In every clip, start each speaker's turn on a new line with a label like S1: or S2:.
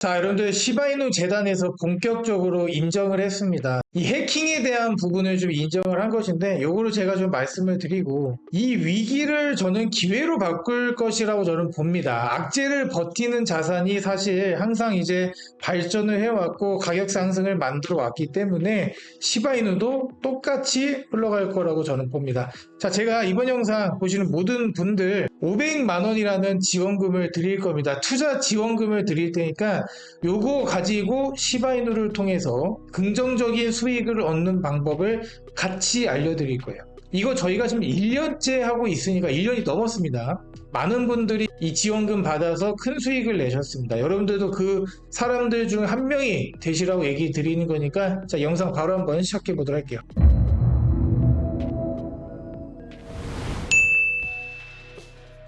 S1: 자, 여러분들 시바이누 재단에서 본격적으로 인정을 했습니다. 이 해킹에 대한 부분을 좀 인정을 한 것인데 요거를 제가 좀 말씀을 드리고 이 위기를 저는 기회로 바꿀 것이라고 저는 봅니다. 악재를 버티는 자산이 사실 항상 이제 발전을 해왔고 가격 상승을 만들어 왔기 때문에 시바이누도 똑같이 흘러갈 거라고 저는 봅니다. 자, 제가 이번 영상 보시는 모든 분들 500만 원이라는 지원금을 드릴 겁니다. 투자 지원금을 드릴 테니까 요거 가지고 시바이누를 통해서 긍정적인 수익을 얻는 방법을 같이 알려드릴 거예요. 이거 저희가 지금 1년째 하고 있으니까 1년이 넘었습니다. 많은 분들이 이 지원금 받아서 큰 수익을 내셨습니다. 여러분들도 그 사람들 중 한 명이 되시라고 얘기 드리는 거니까 자, 영상 바로 한번 시작해 보도록 할게요.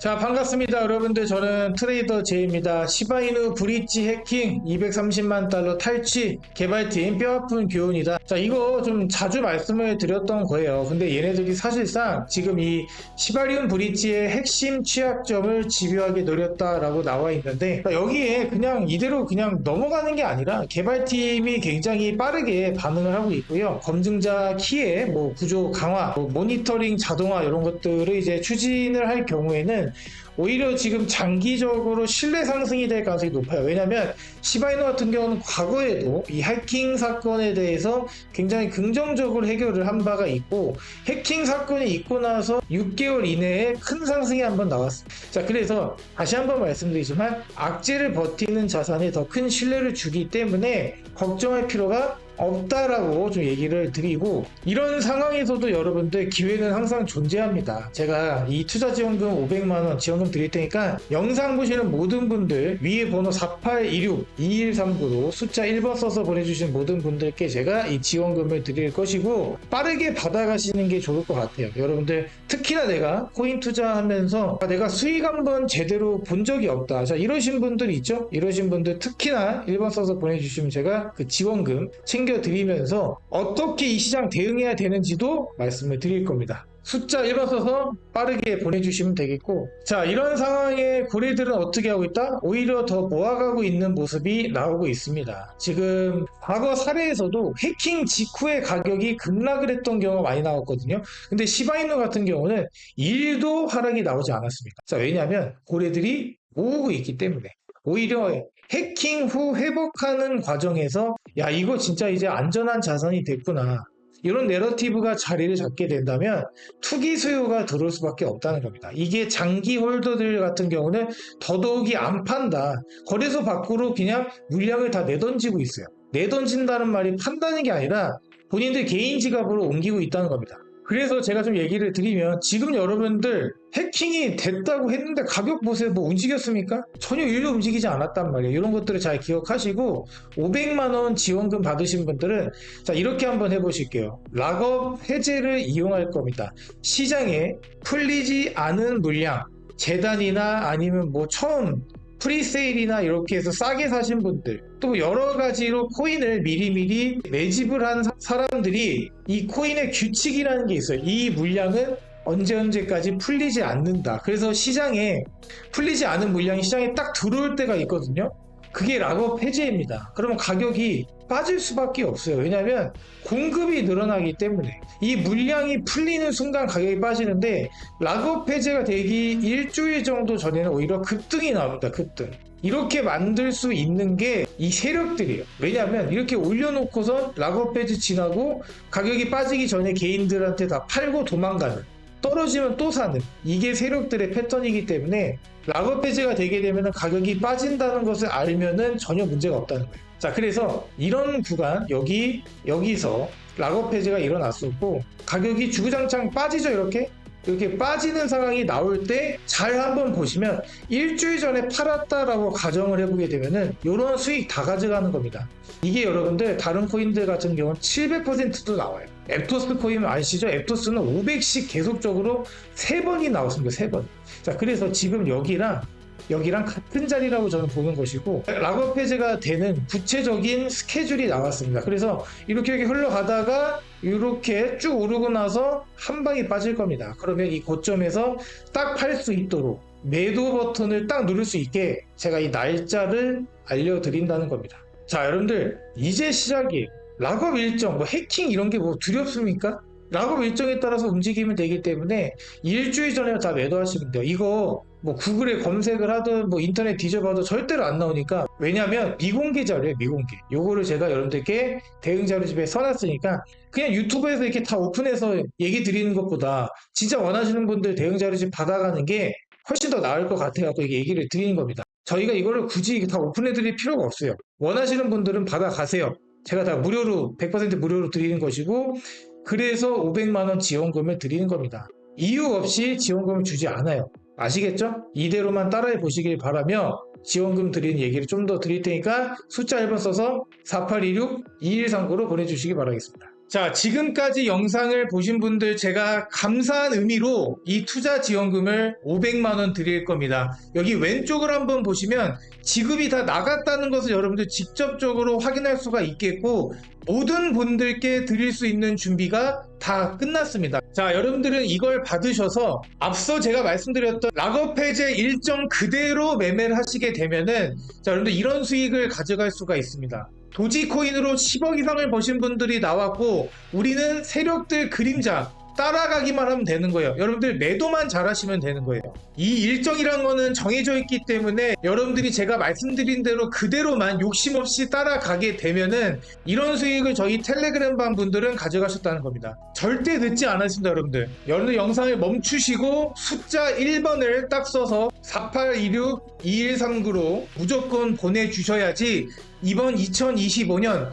S1: 자 반갑습니다. 여러분들 저는 트레이더 제이입니다. 시바이누 브릿지 해킹 230만 달러 탈취 개발팀 뼈아픈 교훈이다. 자 이거 좀 자주 말씀을 드렸던 거예요. 근데 얘네들이 사실상 지금 이 시바리움 브릿지의 핵심 취약점을 집요하게 노렸다라고 나와 있는데 자, 여기에 그냥 이대로 그냥 넘어가는 게 아니라 개발팀이 굉장히 빠르게 반응을 하고 있고요. 검증자 키의 뭐 구조 강화 뭐 모니터링 자동화 이런 것들을 이제 추진을 할 경우에는 오히려 지금 장기적으로 신뢰 상승이 될 가능성이 높아요. 왜냐하면 시바이노 같은 경우는 과거에도 이 해킹 사건에 대해서 굉장히 긍정적으로 해결을 한 바가 있고 해킹 사건이 있고 나서 6개월 이내에 큰 상승이 한번 나왔습니다. 자, 그래서 다시 한번 말씀드리지만 악재를 버티는 자산에 더 큰 신뢰를 주기 때문에 걱정할 필요가 없다라고 좀 얘기를 드리고 이런 상황에서도 여러분들 기회는 항상 존재합니다. 제가 이 투자 지원금 500만 원 지원금 드릴 테니까 영상 보시는 모든 분들 위에 번호 4816-2139로 숫자 1번 써서 보내주신 모든 분들께 제가 이 지원금을 드릴 것이고 빠르게 받아가시는 게 좋을 것 같아요. 여러분들 특히나 내가 코인 투자하면서 내가 수익 한번 제대로 본 적이 없다. 자 이러신 분들 있죠? 이러신 분들 특히나 1번 써서 보내주시면 제가 그 지원금 챙 겨드리면서 어떻게 이 시장 대응해야 되는지도 말씀을 드릴 겁니다. 숫자 1번 써서 빠르게 보내주시면 되겠고 자 이런 상황에 고래들은 어떻게 하고 있다? 오히려 더 모아가고 있는 모습이 나오고 있습니다. 지금 과거 사례에서도 해킹 직후에 가격이 급락을 했던 경우가 많이 나왔거든요. 근데 시바이누 같은 경우는 1도 하락이 나오지 않았습니다. 자 왜냐하면 고래들이 모으고 있기 때문에 오히려 해킹 후 회복하는 과정에서 야 이거 진짜 이제 안전한 자산이 됐구나 이런 내러티브가 자리를 잡게 된다면 투기 수요가 들어올 수밖에 없다는 겁니다. 이게 장기 홀더들 같은 경우는 더더욱이 안 판다. 거래소 밖으로 그냥 물량을 다 내던지고 있어요. 내던진다는 말이 판다는 게 아니라 본인들 개인 지갑으로 옮기고 있다는 겁니다. 그래서 제가 좀 얘기를 드리면 지금 여러분들 해킹이 됐다고 했는데 가격 보세요. 뭐 움직였습니까? 전혀 일도 움직이지 않았단 말이에요. 이런 것들을 잘 기억하시고 500만 원 지원금 받으신 분들은 자 이렇게 한번 해보실게요. 락업 해제를 이용할 겁니다. 시장에 풀리지 않은 물량 재단이나 아니면 뭐 처음 프리세일이나 이렇게 해서 싸게 사신 분들 또 여러 가지로 코인을 미리미리 매집을 한 사- 사람들이 이 코인의 규칙이라는 게 있어요. 이 물량은 언제 언제까지 풀리지 않는다. 그래서 시장에 풀리지 않은 물량이 시장에 딱 들어올 때가 있거든요. 그게 락업 해제입니다. 그러면 가격이 빠질 수밖에 없어요. 왜냐하면 공급이 늘어나기 때문에 이 물량이 풀리는 순간 가격이 빠지는데 락업 해제가 되기 일주일 정도 전에는 오히려 급등이 나옵니다. 급등. 이렇게 만들 수 있는 게 이 세력들이에요. 왜냐하면 이렇게 올려놓고선 락업 해제 지나고 가격이 빠지기 전에 개인들한테 다 팔고 도망가는 떨어지면 또 사는 이게 세력들의 패턴이기 때문에 락업 해제가 되게 되면 가격이 빠진다는 것을 알면은 전혀 문제가 없다는 거예요. 자, 그래서 이런 구간 여기 여기서 락업 해제가 일어났었고 가격이 주구장창 빠지죠 이렇게 이렇게 빠지는 상황이 나올 때 잘 한번 보시면 일주일 전에 팔았다라고 가정을 해보게 되면은 이런 수익 다 가져가는 겁니다. 이게 여러분들 다른 코인들 같은 경우는 700%도 나와요. 앱토스 코인 아시죠? 앱토스는 500씩 계속적으로 3번이 나왔습니다. 3번. 자, 그래서 지금 여기랑 여기랑 같은 자리라고 저는 보는 것이고 락업 해제가 되는 구체적인 스케줄이 나왔습니다. 그래서 이렇게 이렇게 흘러가다가 이렇게 쭉 오르고 나서 한 방에 빠질 겁니다. 그러면 이 고점에서 딱 팔 수 있도록 매도 버튼을 딱 누를 수 있게 제가 이 날짜를 알려드린다는 겁니다. 자, 여러분들 이제 시작이에요. 락업 일정, 뭐 해킹 이런 게 뭐 두렵습니까? 락업 일정에 따라서 움직이면 되기 때문에 일주일 전에 다 매도하시면 돼요. 이거 뭐 구글에 검색을 하든 뭐 인터넷 뒤져봐도 절대로 안 나오니까 왜냐면 미공개 자료예요 미공개. 요거를 제가 여러분들께 대응 자료집에 써놨으니까 그냥 유튜브에서 이렇게 다 오픈해서 얘기 드리는 것보다 진짜 원하시는 분들 대응 자료집 받아가는 게 훨씬 더 나을 것 같아갖고 이게 얘기를 드리는 겁니다. 저희가 이거를 굳이 다 오픈해 드릴 필요가 없어요. 원하시는 분들은 받아가세요. 제가 다 무료로 100% 무료로 드리는 것이고 그래서 500만원 지원금을 드리는 겁니다. 이유 없이 지원금을 주지 않아요 아시겠죠? 이대로만 따라해 보시길 바라며 지원금 드리는 얘기를 좀 더 드릴 테니까 숫자 1번 써서 4826-2139로 보내주시기 바라겠습니다. 자, 지금까지 영상을 보신 분들 제가 감사한 의미로 이 투자 지원금을 500만 원 드릴 겁니다. 여기 왼쪽을 한번 보시면 지급이 다 나갔다는 것을 여러분들 직접적으로 확인할 수가 있겠고 모든 분들께 드릴 수 있는 준비가 다 끝났습니다. 자, 여러분들은 이걸 받으셔서 앞서 제가 말씀드렸던 락업 해제 일정 그대로 매매를 하시게 되면은 자, 여러분들 이런 수익을 가져갈 수가 있습니다. 도지코인으로 10억 이상을 버신 분들이 나왔고 우리는 세력들 그림자 따라가기만 하면 되는 거예요. 여러분들 매도만 잘하시면 되는 거예요. 이 일정이란 거는 정해져 있기 때문에 여러분들이 제가 말씀드린 대로 그대로만 욕심 없이 따라가게 되면은 이런 수익을 저희 텔레그램 방 분들은 가져가셨다는 겁니다. 절대 늦지 않았습니다, 여러분들. 여러분들 영상을 멈추시고 숫자 1번을 딱 써서 4826-2139로 무조건 보내주셔야지 이번 2025년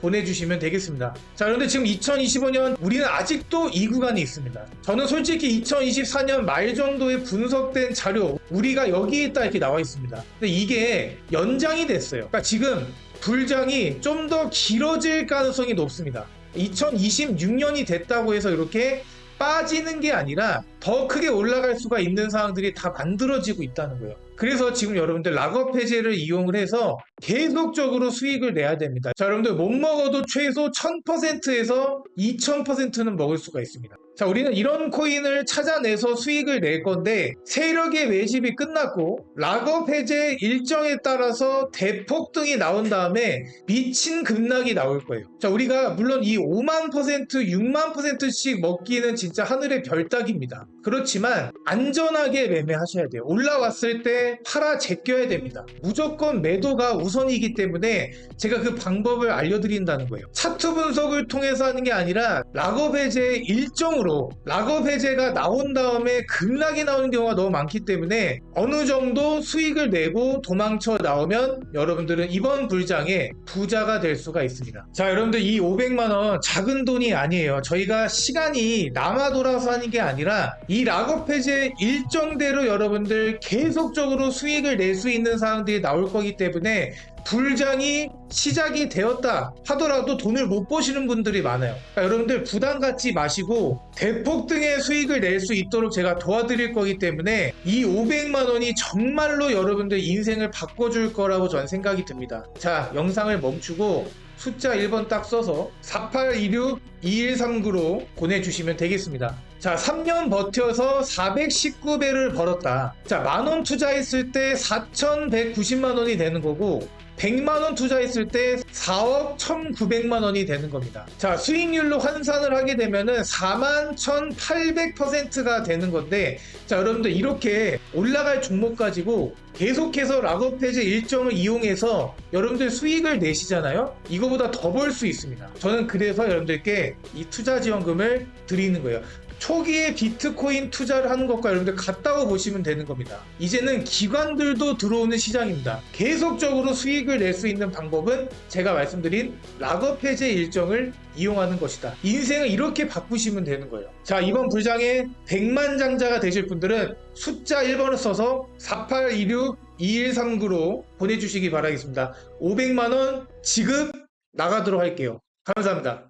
S1: 보내주시면 되겠습니다. 자, 그런데 지금 2025년 우리는 아직도 이 구간이 있습니다. 저는 솔직히 2024년 말 정도에 분석된 자료, 우리가 여기 있다 이렇게 나와 있습니다. 근데 이게 연장이 됐어요. 그러니까 지금 불장이 좀 더 길어질 가능성이 높습니다. 2026년이 됐다고 해서 이렇게 빠지는 게 아니라 더 크게 올라갈 수가 있는 상황들이 다 만들어지고 있다는 거예요. 그래서 지금 여러분들 락업 해제를 이용을 해서 계속적으로 수익을 내야 됩니다. 자, 여러분들 못 먹어도 최소 1000%에서 2000%는 먹을 수가 있습니다. 자, 우리는 이런 코인을 찾아내서 수익을 낼 건데 세력의 매집이 끝났고 락업 해제 일정에 따라서 대폭등이 나온 다음에 미친 급락이 나올 거예요. 자, 우리가 물론 이 5만 퍼센트, 6만 퍼센트씩 먹기는 진짜 하늘의 별따기입니다. 그렇지만 안전하게 매매하셔야 돼요. 올라왔을 때 팔아 제껴야 됩니다. 무조건 매도가 우선이기 때문에 제가 그 방법을 알려드린다는 거예요. 차트 분석을 통해서 하는 게 아니라 락업 해제 일정으로 락업 해제가 나온 다음에 급락이 나오는 경우가 너무 많기 때문에 어느 정도 수익을 내고 도망쳐 나오면 여러분들은 이번 불장에 부자가 될 수가 있습니다. 자, 여러분들 이 500만 원 작은 돈이 아니에요. 저희가 시간이 남아 돌아서 하는 게 아니라 이 락업 해제 일정대로 여러분들 계속적으로 수익을 낼 수 있는 상황들이 나올 거기 때문에 불장이 시작이 되었다 하더라도 돈을 못 버시는 분들이 많아요. 그러니까 여러분들 부담 갖지 마시고 대폭등의 수익을 낼 수 있도록 제가 도와드릴 거기 때문에 이 500만 원이 정말로 여러분들 인생을 바꿔줄 거라고 전 생각이 듭니다. 자, 영상을 멈추고 숫자 1번 딱 써서 4826-2139로 보내주시면 되겠습니다. 자, 3년 버텨서 419배를 벌었다. 자, 만원 투자했을 때 4,190만 원이 되는 거고, 100만 원 투자했을 때 4억 1,900만 원이 되는 겁니다. 자, 수익률로 환산을 하게 되면은 4만 1,800%가 되는 건데, 자, 여러분들 이렇게 올라갈 종목 가지고 계속해서 락업 해제 일정을 이용해서 여러분들 수익을 내시잖아요? 이거보다 더 벌 수 있습니다. 저는 그래서 여러분들께 이 투자 지원금을 드리는 거예요. 초기에 비트코인 투자를 하는 것과 여러분들 같다고 보시면 되는 겁니다. 이제는 기관들도 들어오는 시장입니다. 계속적으로 수익을 낼 수 있는 방법은 제가 말씀드린 락업 해제 일정을 이용하는 것이다. 인생을 이렇게 바꾸시면 되는 거예요. 자, 이번 불장에 100만 장자가 되실 분들은 숫자 1번을 써서 4826 2139로 보내주시기 바라겠습니다. 500만원 지급 나가도록 할게요. 감사합니다.